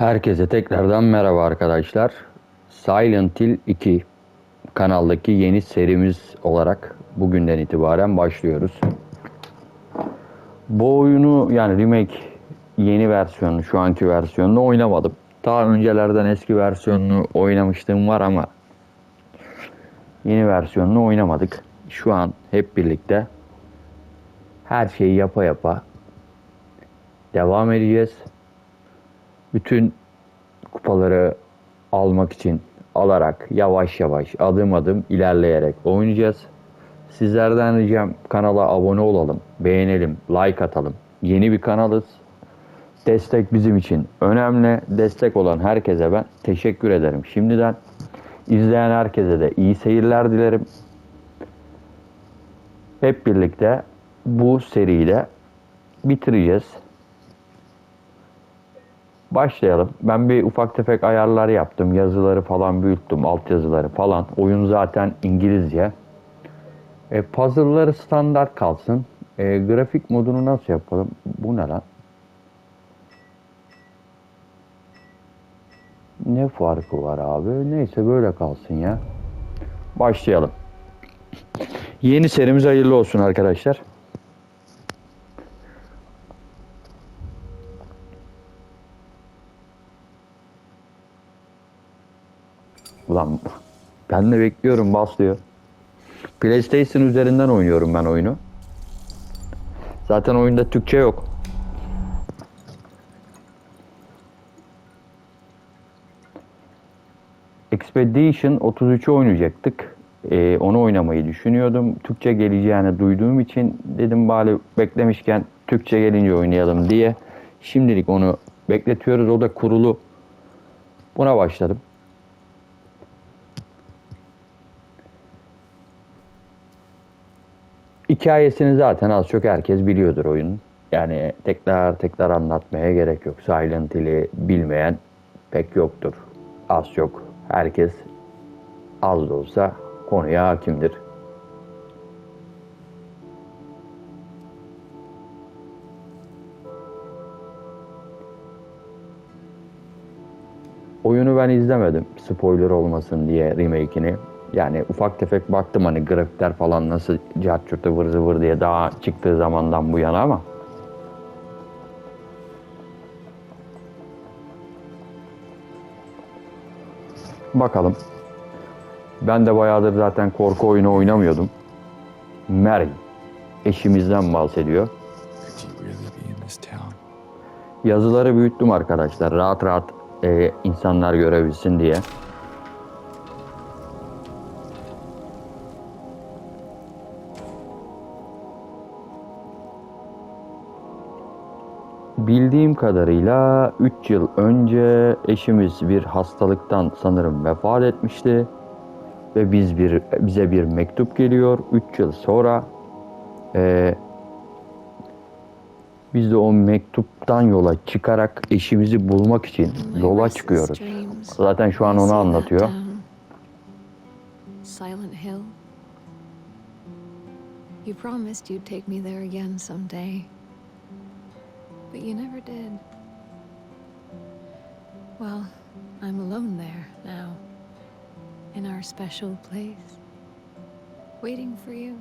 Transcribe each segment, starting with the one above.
Herkese tekrardan merhaba arkadaşlar. Silent Hill 2 kanaldaki yeni serimiz olarak bugünden itibaren başlıyoruz. Bu oyunu yani remake yeni versiyonu, şu anki versiyonunu oynamadım. Daha öncelerden eski versiyonunu oynamıştım var ama yeni versiyonunu oynamadık. Şu an hep birlikte her şeyi yapa yapa devam edeceğiz bütün kupaları almak için alarak yavaş yavaş adım adım ilerleyerek oynayacağız. Sizlerden ricam kanala abone olalım, beğenelim, like atalım. Yeni bir kanalız. Destek bizim için önemli. Destek olan herkese ben teşekkür ederim. Şimdiden izleyen herkese de iyi seyirler dilerim. Hep birlikte bu seriyle bitireceğiz. Başlayalım. Ben bir ufak tefek ayarlar yaptım. Yazıları falan büyüttüm. Altyazıları falan. Oyun zaten İngilizce. E, puzzle'ları standart kalsın. E, grafik modunu nasıl yapalım? Bu ne lan? Ne farkı var abi? Neyse böyle kalsın ya. Başlayalım. Yeni serimiz hayırlı olsun arkadaşlar. Ulan ben de bekliyorum bas diyor. PlayStation üzerinden oynuyorum ben oyunu. Zaten oyunda Türkçe yok. Expedition 33'ü oynayacaktık. Ee, onu oynamayı düşünüyordum. Türkçe geleceğini duyduğum için dedim bari beklemişken Türkçe gelince oynayalım diye. Şimdilik onu bekletiyoruz. O da kurulu. Buna başladım. Hikayesini zaten az çok herkes biliyordur oyunun. Yani tekrar tekrar anlatmaya gerek yok. Silent Hill'i bilmeyen pek yoktur. Az çok herkes az da olsa konuya hakimdir. Oyunu ben izlemedim. Spoiler olmasın diye remake'ini. Yani ufak tefek baktım hani grafikler falan nasıl cart vır zıvır diye daha çıktığı zamandan bu yana ama. Bakalım. Ben de bayağıdır zaten korku oyunu oynamıyordum. Mary. Eşimizden bahsediyor. Yazıları büyüttüm arkadaşlar. Rahat rahat e, insanlar görebilsin diye. Bildiğim kadarıyla 3 yıl önce eşimiz bir hastalıktan sanırım vefat etmişti ve biz bir bize bir mektup geliyor 3 yıl sonra e, biz de o mektuptan yola çıkarak eşimizi bulmak için yola çıkıyoruz. Zaten şu an onu anlatıyor. Silent Hill. You promised you'd take me there again someday. But you never did. Well, I'm alone there now. In our special place. Waiting for you.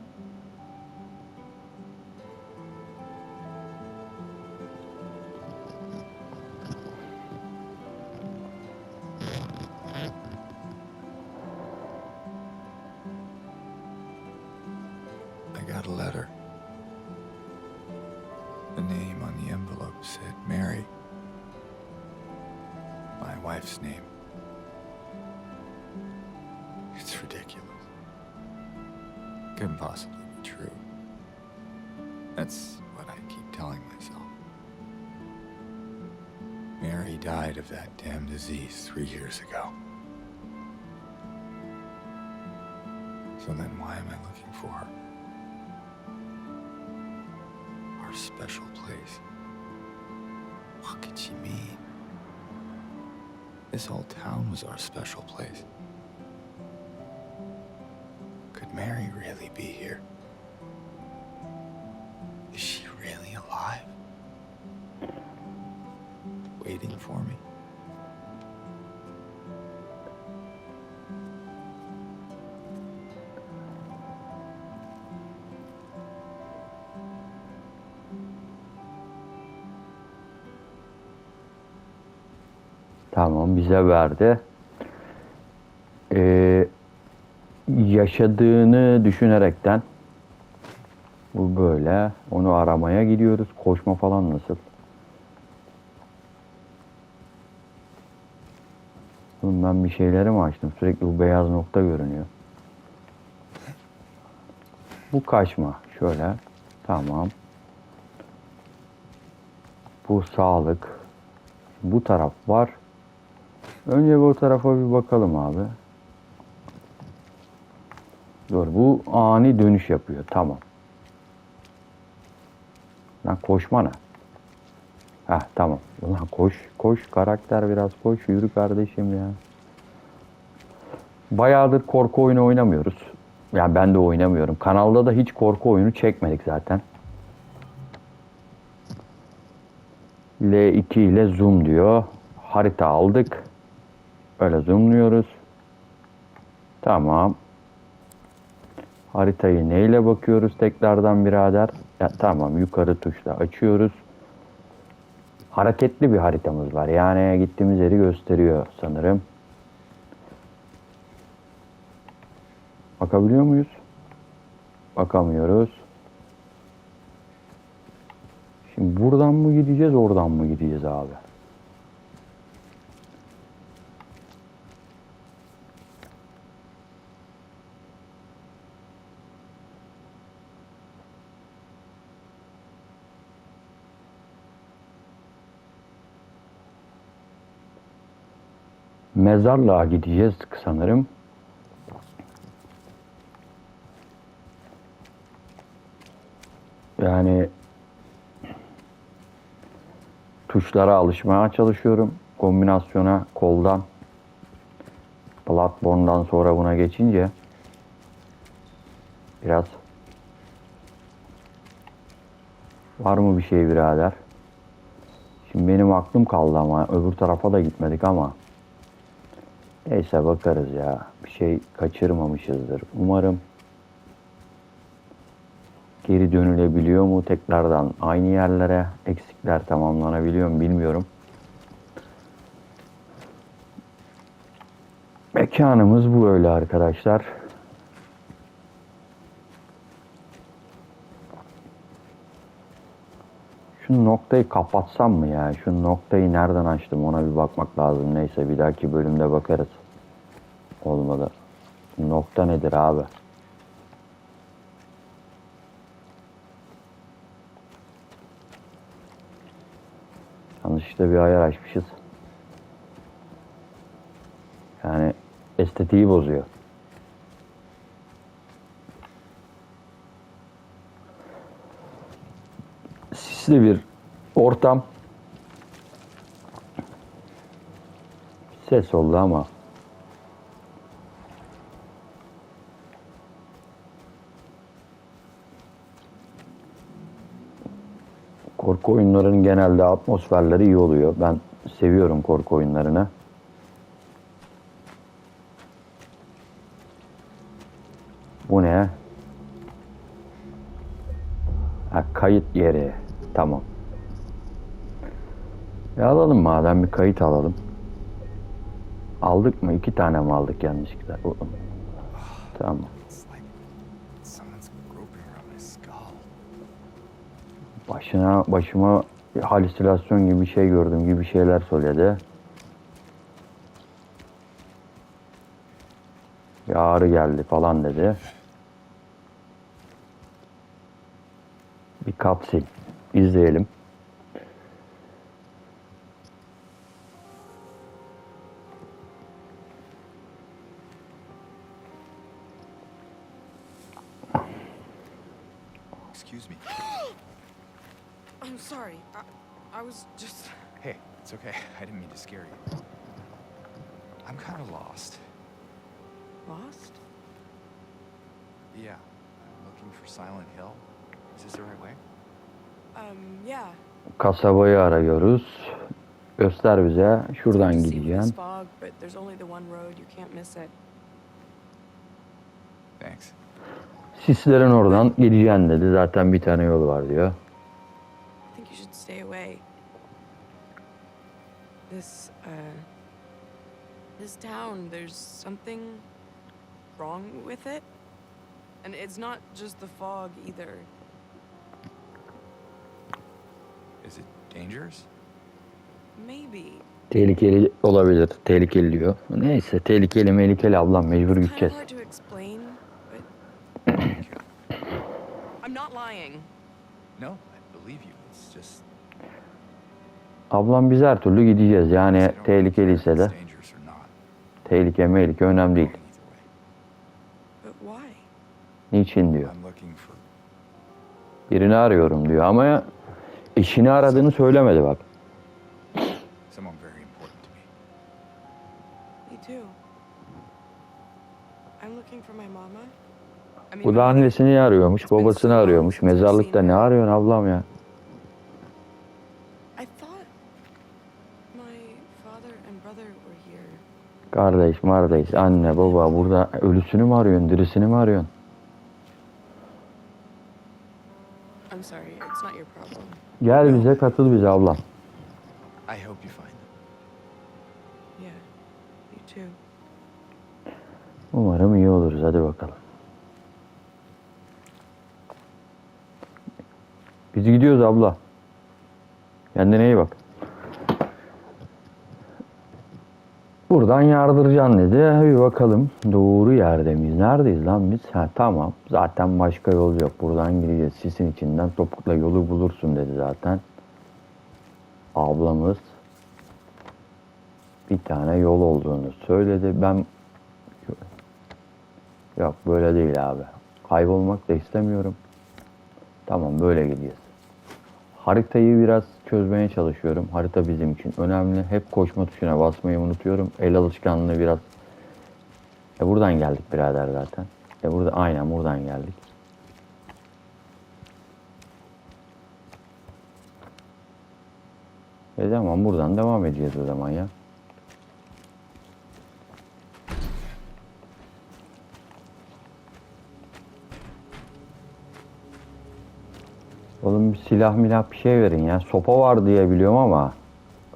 So then why am I looking for her? Our special place. What could she mean? This whole town was our special place. Could Mary really be here? Tamam bize verdi. Ee, yaşadığını düşünerekten bu böyle. Onu aramaya gidiyoruz. Koşma falan nasıl? Ben bir şeyleri mi açtım? Sürekli bu beyaz nokta görünüyor. Bu kaçma. Şöyle. Tamam. Bu sağlık. Bu taraf var. Önce bu tarafa bir bakalım abi. Dur bu ani dönüş yapıyor. Tamam. Lan koşma ne? Heh tamam. Ulan koş koş karakter biraz koş yürü kardeşim ya. Bayağıdır korku oyunu oynamıyoruz. Yani ben de oynamıyorum. Kanalda da hiç korku oyunu çekmedik zaten. L2 ile zoom diyor. Harita aldık. Böyle zoomluyoruz. Tamam. Haritayı neyle bakıyoruz tekrardan birader? Ya, tamam yukarı tuşla açıyoruz. Hareketli bir haritamız var. Yani gittiğimiz yeri gösteriyor sanırım. Bakabiliyor muyuz? Bakamıyoruz. Şimdi buradan mı gideceğiz, oradan mı gideceğiz abi? Mezarlığa gideceğiz sanırım. Yani tuşlara alışmaya çalışıyorum. Kombinasyona koldan Bloodborne'dan sonra buna geçince biraz var mı bir şey birader? Şimdi benim aklım kaldı ama öbür tarafa da gitmedik ama neyse bakarız ya. Bir şey kaçırmamışızdır. Umarım geri dönülebiliyor mu tekrardan aynı yerlere eksikler tamamlanabiliyor mu bilmiyorum. Mekanımız bu öyle arkadaşlar. Şu noktayı kapatsam mı ya? Şu noktayı nereden açtım ona bir bakmak lazım. Neyse bir dahaki bölümde bakarız. Olmadı. Nokta nedir abi? Yanlışlıkla bir ayar açmışız. Yani estetiği bozuyor. Sisli bir ortam. Ses oldu ama korku oyunlarının genelde atmosferleri iyi oluyor. Ben seviyorum korku oyunlarını. Bu ne? Ha, kayıt yeri. Tamam. E alalım madem bir kayıt alalım. Aldık mı? İki tane mi aldık yanlışlıkla? Tamam. Başına, başıma halüsinasyon gibi bir şey gördüm gibi şeyler söyledi. Bir ağrı geldi falan dedi. Bir kapsil. İzleyelim. Kasabayı arıyoruz. Göster bize. Şuradan. Thanks. Sislerin oradan gideceksin dedi. Zaten bir tane yol var diyor. I think you should stay away. This, uh, This town, there's something wrong with it. And it's not just the fog either. Is it dangerous? Maybe. Tehlikeli olabilir. Tehlikeli diyor. Neyse tehlikeli mehlikeli ablam mecbur gideceğiz. I'm not lying. No, I believe you. It's just. Ablam biz her türlü gideceğiz. Yani tehlikeliyse if de tehlike mehlike önemli değil. Niçin diyor. I'm looking for. Birini arıyorum diyor ama eşini aradığını söylemedi bak. someone very important to me. Me too. I'm looking for my mama. I mean, Bu da annesini arıyormuş, babasını arıyormuş. Mezarlıkta ne arıyorsun ablam ya? I thought my father and brother were here. Kardeş, kardeş, anne, baba burada ölüsünü mü arıyorsun, dirisini mi arıyorsun? I'm sorry, it's not your problem. Gel bize katıl bize ablam. I hope you find them. Yeah, you too. Umarım iyi oluruz hadi bakalım. Biz gidiyoruz abla. Kendine iyi bak. Buradan yardıracaksın dedi. Bir bakalım doğru yerde miyiz? Neredeyiz lan biz? Ha tamam. Zaten başka yol yok. Buradan gideceğiz. Sisin içinden topukla yolu bulursun dedi zaten. Ablamız bir tane yol olduğunu söyledi. Ben Yok böyle değil abi. Kaybolmak da istemiyorum. Tamam böyle gideceğiz. Haritayı biraz çözmeye çalışıyorum. Harita bizim için önemli. Hep koşma tuşuna basmayı unutuyorum. El alışkanlığı biraz. E buradan geldik birader zaten. E burada aynen buradan geldik. E tamam buradan devam edeceğiz o zaman ya. Oğlum bir silah milah bir şey verin ya. Sopa var diye biliyorum ama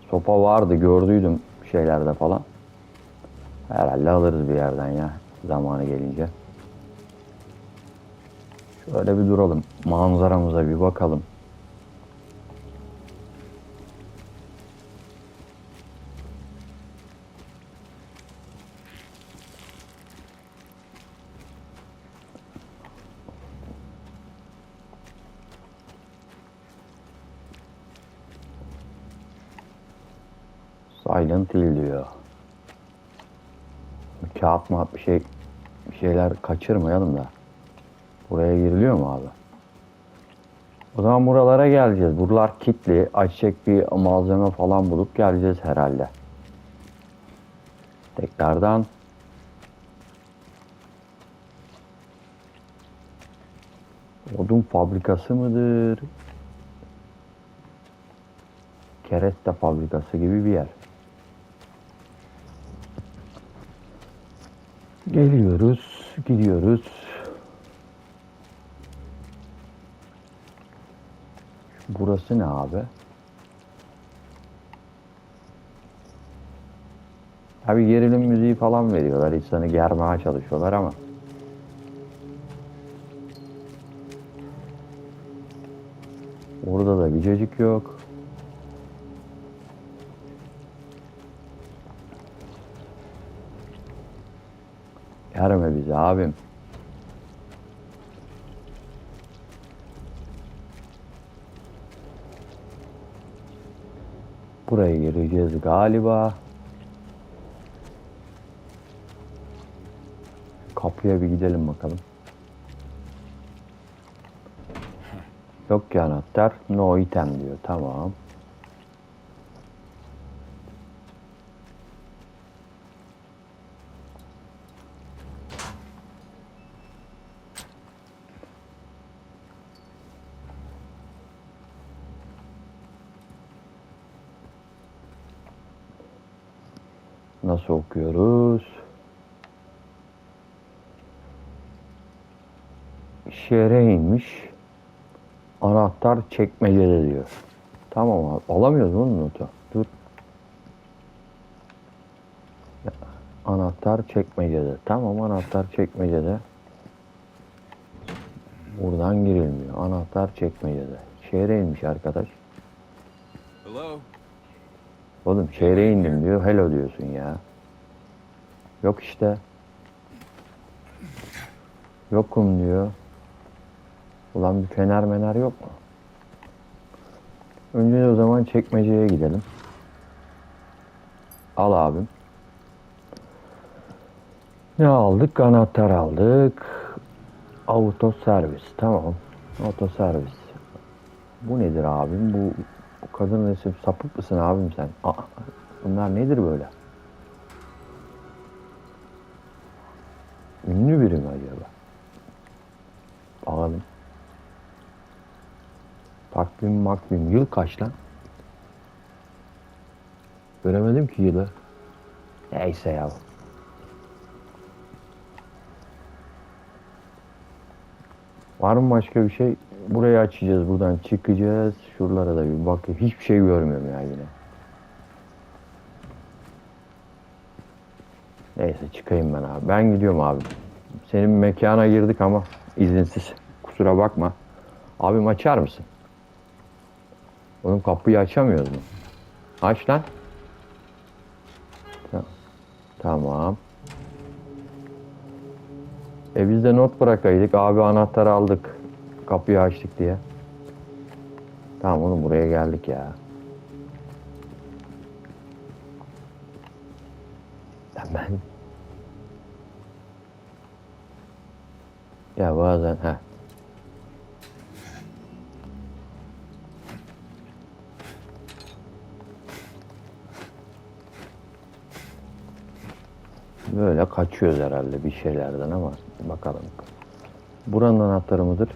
sopa vardı gördüydüm şeylerde falan. Herhalde alırız bir yerden ya zamanı gelince. Şöyle bir duralım. Manzaramıza bir bakalım. Bir Kağıt mı bir şey bir şeyler kaçırmayalım da. Buraya giriliyor mu abi? O zaman buralara geleceğiz. Buralar kilitli. Açacak bir malzeme falan bulup geleceğiz herhalde. Tekrardan Odun fabrikası mıdır? Kereste fabrikası gibi bir yer. Geliyoruz, gidiyoruz. Burası ne abi? Abi gerilim müziği falan veriyorlar. insanı germeye çalışıyorlar ama. Orada da bir cacık yok. Bizi abim. Buraya gireceğiz galiba. Kapıya bir gidelim bakalım. Yok ki anahtar. No item diyor. Tamam. Nasıl okuyoruz? Şehre inmiş. Anahtar çekmecede diyor. Tamam abi. Alamıyoruz mu notu? Dur. Anahtar çekmecede. Tamam anahtar çekmecede. Buradan girilmiyor. Anahtar çekmecede. Şehre inmiş arkadaş. Hello? Oğlum şehre indim diyor. Hello diyorsun ya. Yok işte. Yokum diyor. Ulan bir fener mener yok mu? Önce de o zaman çekmeceye gidelim. Al abim. Ne aldık? Anahtar aldık. Auto servis. Tamam. Auto servis. Bu nedir abim? Bu, bu kadın resim sapık mısın abim sen? Aa, bunlar nedir böyle? Ünlü biri mi acaba? Bakalım. Takvim makvim. Yıl kaç lan? Göremedim ki yılı. Neyse ya. Var mı başka bir şey? Burayı açacağız. Buradan çıkacağız. Şuralara da bir bakayım. Hiçbir şey görmüyorum ya yine. Neyse çıkayım ben abi. Ben gidiyorum abi. Senin mekana girdik ama izinsiz. Kusura bakma. Abim açar mısın? Oğlum kapıyı açamıyoruz mu? Aç lan. Ta- Tamam. E biz de not bırakaydık. Abi anahtarı aldık. Kapıyı açtık diye. Tamam oğlum buraya geldik ya. Ya bazen ha. Böyle kaçıyoruz herhalde bir şeylerden ama bakalım. Buranın anahtarı mıdır?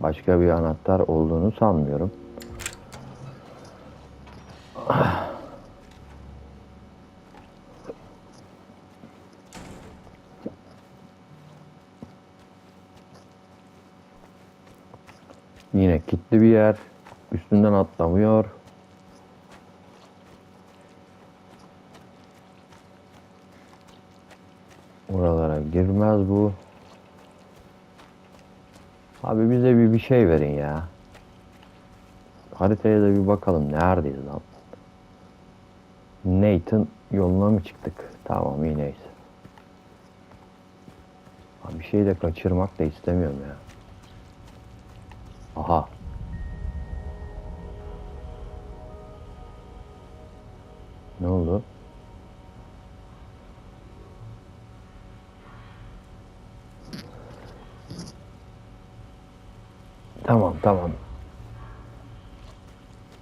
Başka bir anahtar olduğunu sanmıyorum. Yine kilitli bir yer. Üstünden atlamıyor. Oralara girmez bu. Abi bize bir bir şey verin ya. Haritaya da bir bakalım. Neredeyiz lan? Nathan yoluna mı çıktık? Tamam iyi neyse. Abi bir şey de kaçırmak da istemiyorum ya. Aha. Ne oldu? Tamam tamam.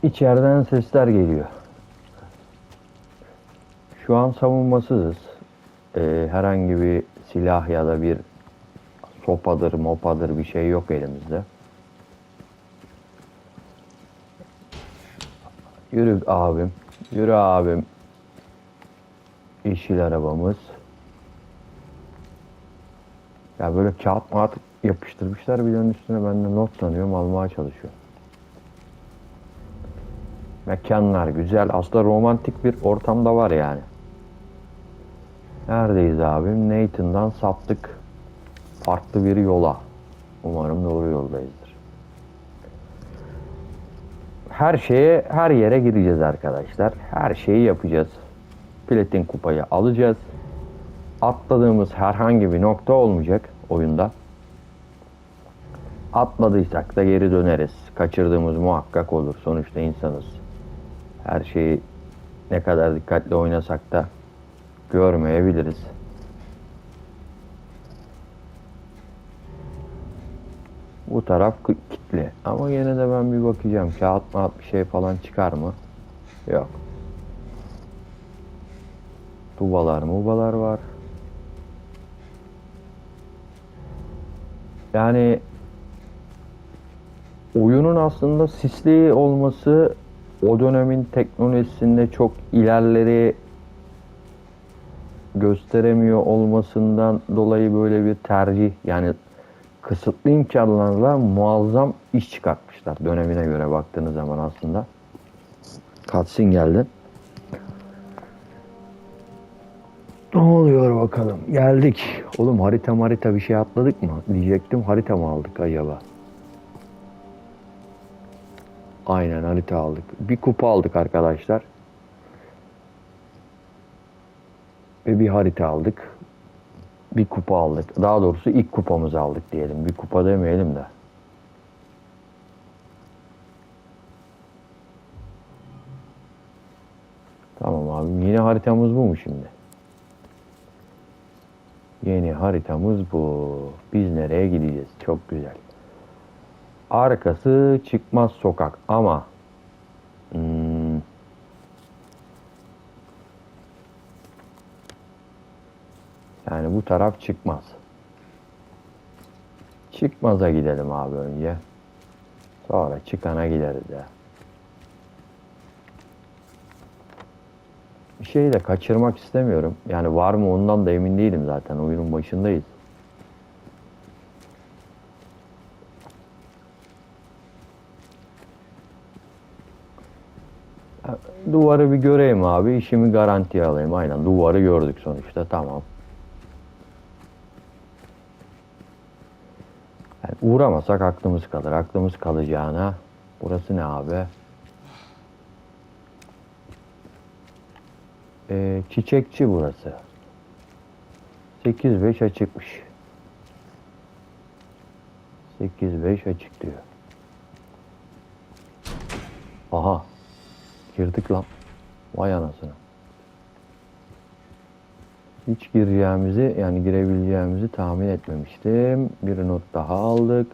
İçeriden sesler geliyor. Şu an savunmasızız. Ee, herhangi bir silah ya da bir sopadır, mopadır bir şey yok elimizde. Yürü abim. Yürü abim. Yeşil arabamız. Ya böyle kağıt mağat yapıştırmışlar bir üstüne ben de not tanıyorum almaya çalışıyorum. Mekanlar güzel. Aslında romantik bir ortamda var yani. Neredeyiz abim? Nathan'dan saptık. Farklı bir yola. Umarım doğru yoldayızdır. Her şeye, her yere gireceğiz arkadaşlar. Her şeyi yapacağız. Platin kupayı alacağız. Atladığımız herhangi bir nokta olmayacak oyunda. Atladıysak da geri döneriz. Kaçırdığımız muhakkak olur. Sonuçta insanız. Her şeyi ne kadar dikkatli oynasak da görmeyebiliriz. Bu taraf kilitli. Ama yine de ben bir bakacağım. Kağıt mağat bir şey falan çıkar mı? Yok. Tubalar mubalar var. Yani oyunun aslında sisli olması o dönemin teknolojisinde çok ilerleri gösteremiyor olmasından dolayı böyle bir tercih yani kısıtlı imkanlarla muazzam iş çıkartmışlar dönemine göre baktığınız zaman aslında. Cutscene geldi. Ne oluyor bakalım? Geldik. Oğlum harita harita bir şey atladık mı? Diyecektim harita mı aldık acaba? Aynen harita aldık. Bir kupa aldık arkadaşlar. Ve bir harita aldık. Bir kupa aldık. Daha doğrusu ilk kupamızı aldık diyelim. Bir kupa demeyelim de. Tamam abi. Yeni haritamız bu mu şimdi? Yeni haritamız bu. Biz nereye gideceğiz? Çok güzel. Arkası çıkmaz sokak ama hmm, yani bu taraf çıkmaz. Çıkmaza gidelim abi önce. Sonra çıkana gideriz ya. Bir şeyi de kaçırmak istemiyorum. Yani var mı ondan da emin değilim zaten. Oyunun başındayız. Duvarı bir göreyim abi. işimi garantiye alayım. Aynen duvarı gördük sonuçta. Tamam. Uğramasak aklımız kalır. Aklımız kalacağına. Burası ne abi? Ee, çiçekçi burası. 8-5 açıkmış. 8-5 açık diyor. Aha. Girdik lan. Vay anasını. Hiç gireceğimizi yani girebileceğimizi tahmin etmemiştim. Bir not daha aldık.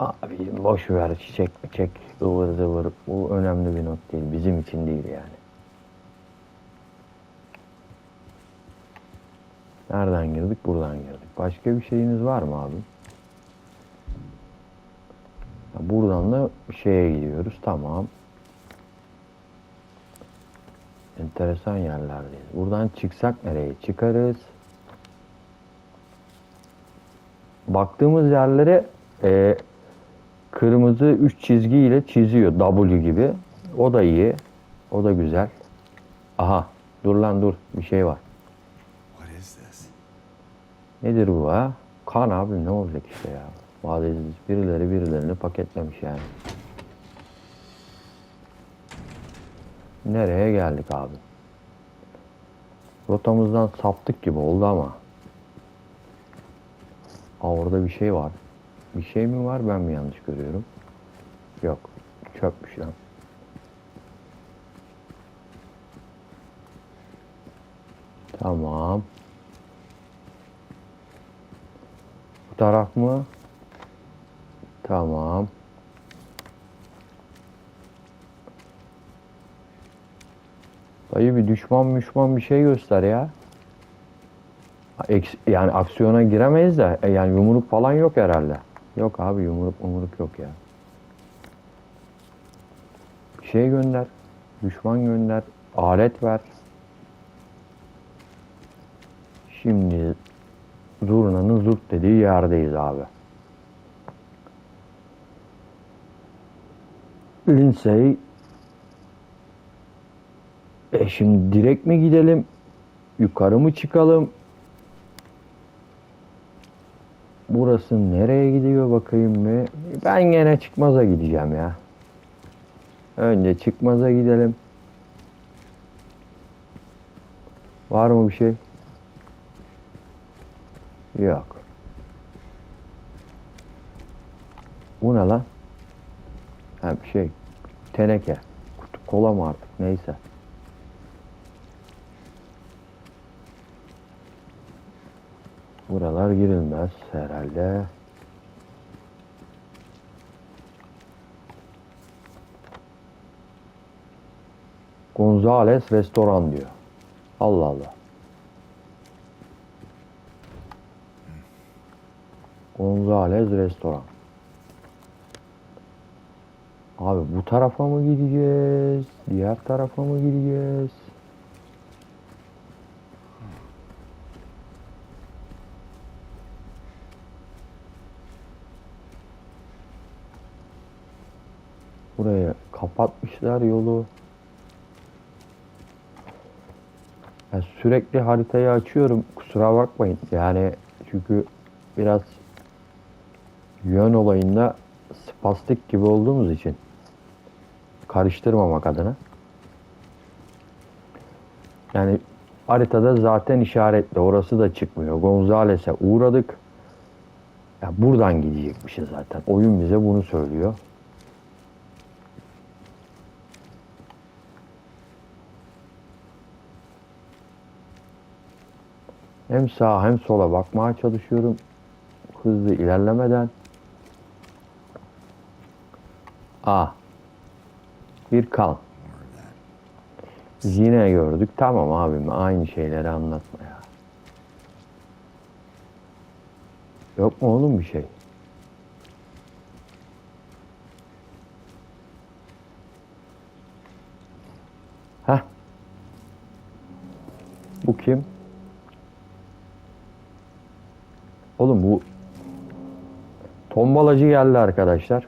Abi boş ver çiçek çek ıvır zıvır. Bu önemli bir not değil. Bizim için değil yani. Nereden girdik? Buradan girdik. Başka bir şeyiniz var mı abi? Buradan da şeye gidiyoruz. Tamam. Enteresan yerlerdeyiz. Buradan çıksak nereye? Çıkarız. Baktığımız yerlere e, kırmızı üç çizgiyle çiziyor. W gibi. O da iyi. O da güzel. Aha. Dur lan dur. Bir şey var. What is this? Nedir bu ha? Kan abi ne olacak işte ya. Vadesiz birileri birilerini paketlemiş yani. Nereye geldik abi? Rotamızdan saptık gibi oldu ama. Aa orada bir şey var. Bir şey mi var ben mi yanlış görüyorum? Yok. Çöpmüş lan. Tamam. Bu taraf mı? Tamam. Dayı bir düşman düşman bir şey göster ya. Yani aksiyona giremeyiz de e, yani yumruk falan yok herhalde. Yok abi yumruk yumruk yok ya. Bir şey gönder. Düşman gönder. Alet ver. Şimdi zurnanın zurt dediği yerdeyiz abi. Lindsay e şimdi direkt mi gidelim? Yukarı mı çıkalım? Burası nereye gidiyor bakayım mı? Ben gene çıkmaza gideceğim ya. Önce çıkmaza gidelim. Var mı bir şey? Yok. Bu ne lan? Ha bir şey. Teneke. Kutu kola mı artık neyse. Buralar girilmez herhalde. Gonzales restoran diyor. Allah Allah. Gonzales restoran. Abi bu tarafa mı gideceğiz? Diğer tarafa mı gideceğiz? buraya kapatmışlar yolu. Ya sürekli haritayı açıyorum. Kusura bakmayın. Yani çünkü biraz yön olayında spastik gibi olduğumuz için karıştırmamak adına. Yani haritada zaten işaretli. Orası da çıkmıyor. Gonzales'e uğradık. Ya buradan gidecekmişiz zaten. Oyun bize bunu söylüyor. Hem sağa hem sola bakmaya çalışıyorum. Hızlı ilerlemeden. A. Bir kal. Yine gördük. Tamam abim aynı şeyleri anlatma ya. Yok mu oğlum bir şey? Heh. Bu kim? Oğlum bu tombalacı geldi arkadaşlar.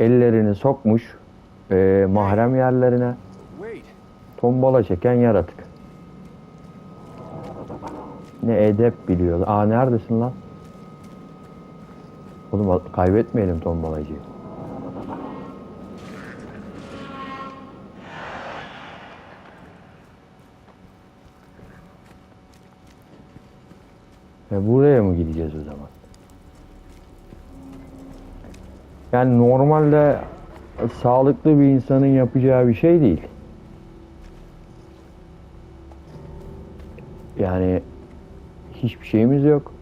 Ellerini sokmuş eee, mahrem yerlerine tombala çeken yaratık. Ne edep biliyor. Aa neredesin lan? Oğlum kaybetmeyelim tombalacıyı. E buraya mı gideceğiz o zaman? Yani normalde sağlıklı bir insanın yapacağı bir şey değil. Yani hiçbir şeyimiz yok.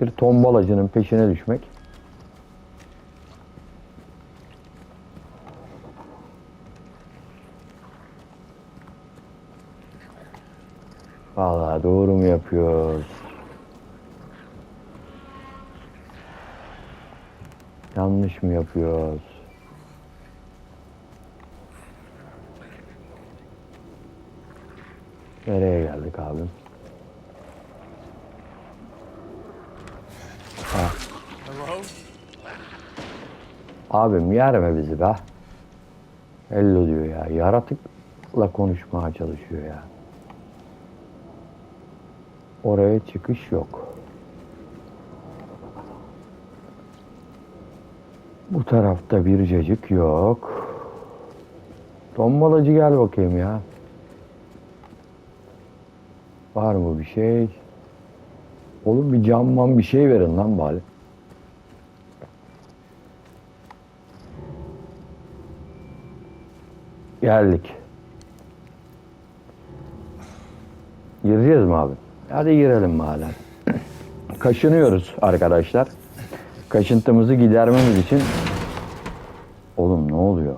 Bir tombalacının peşine düşmek. Doğru mu yapıyoruz? Yanlış mı yapıyoruz? Nereye geldik abim? Hello? Abim yerme bizi be. Hello diyor ya. Yaratıkla konuşmaya çalışıyor ya. Oraya çıkış yok. Bu tarafta bir cacık yok. Tombalacı gel bakayım ya. Var mı bir şey? Oğlum bir camman bir şey verin lan bari. Geldik. Gireceğiz mi abi? Hadi girelim madem. Kaşınıyoruz arkadaşlar. Kaşıntımızı gidermemiz için... Oğlum ne oluyor?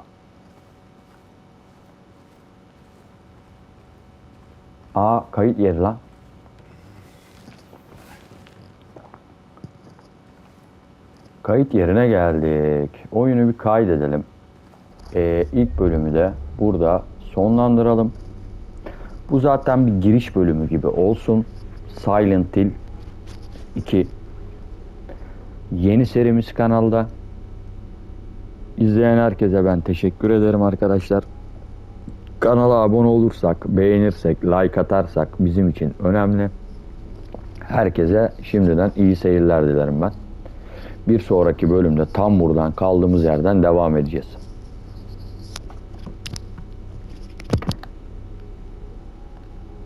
Aa kayıt yeri lan. Kayıt yerine geldik. Oyunu bir kaydedelim. Ee, ilk bölümü de burada sonlandıralım. Bu zaten bir giriş bölümü gibi olsun. Silent Hill 2 yeni serimiz kanalda. İzleyen herkese ben teşekkür ederim arkadaşlar. Kanala abone olursak, beğenirsek, like atarsak bizim için önemli. Herkese şimdiden iyi seyirler dilerim ben. Bir sonraki bölümde tam buradan kaldığımız yerden devam edeceğiz.